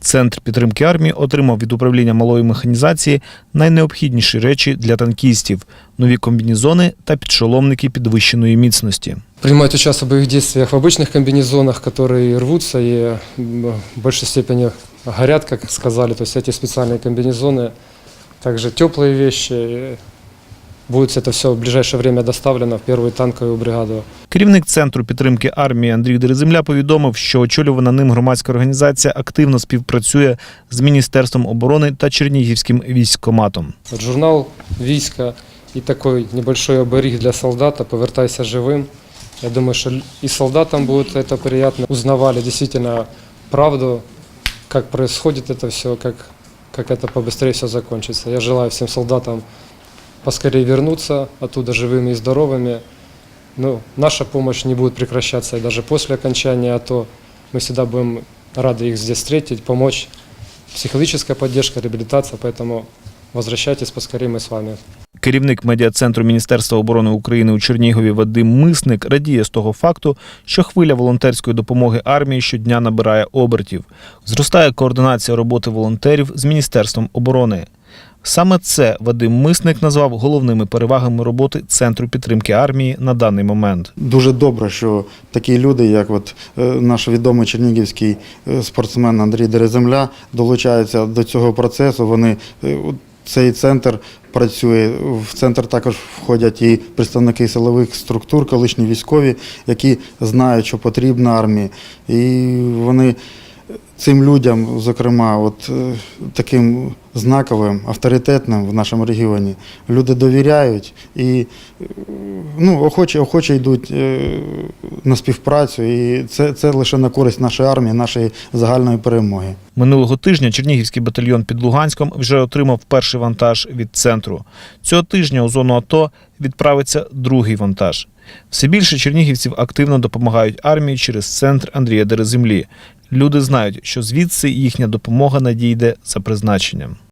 Центр підтримки армії отримав від управління малої механізації найнеобхідніші речі для танкістів: нові комбінізони та підшоломники підвищеної міцності. принимать участие в боевых действиях в обычных комбинезонах, которые рвутся и м, в большей степени горят, как сказали. То есть эти специальные комбинезоны, также теплые вещи. и Будет это все в ближайшее время доставлено в первую танковую бригаду. Керівник центру підтримки армії Андрій Дереземля повідомив, що очолювана ним громадська організація активно співпрацює з Міністерством оборони та Чернігівським військкоматом. Вот журнал «Війська» и такой небольшой оберіг для солдата «Повертайся живым». Я думаю, что и солдатам будет это приятно. Узнавали действительно правду, как происходит это все, как, как это побыстрее все закончится. Я желаю всем солдатам поскорее вернуться оттуда живыми и здоровыми. Ну, наша помощь не будет прекращаться и даже после окончания АТО. Мы всегда будем рады их здесь встретить, помочь. Психологическая поддержка, реабилитация, поэтому возвращайтесь поскорее, мы с вами. Керівник медіа-центру Міністерства оборони України у Чернігові Вадим Мисник радіє з того факту, що хвиля волонтерської допомоги армії щодня набирає обертів. Зростає координація роботи волонтерів з Міністерством оборони. Саме це Вадим Мисник назвав головними перевагами роботи Центру підтримки армії на даний момент. Дуже добре, що такі люди, як от е, наш відомий чернігівський е, спортсмен Андрій Дереземля, долучаються до цього процесу. Вони е, цей центр працює. В центр також входять і представники силових структур, колишні військові, які знають, що потрібно армії, і вони. Цим людям, зокрема, от е, таким знаковим, авторитетним в нашому регіоні, люди довіряють і е, ну, охоче, охоче йдуть е, на співпрацю, і це, це лише на користь нашої армії, нашої загальної перемоги. Минулого тижня Чернігівський батальйон під Луганськом вже отримав перший вантаж від центру. Цього тижня у зону АТО відправиться другий вантаж. Все більше чернігівців активно допомагають армії через центр Андрія Дереземлі. Люди знають, що звідси їхня допомога надійде за призначенням.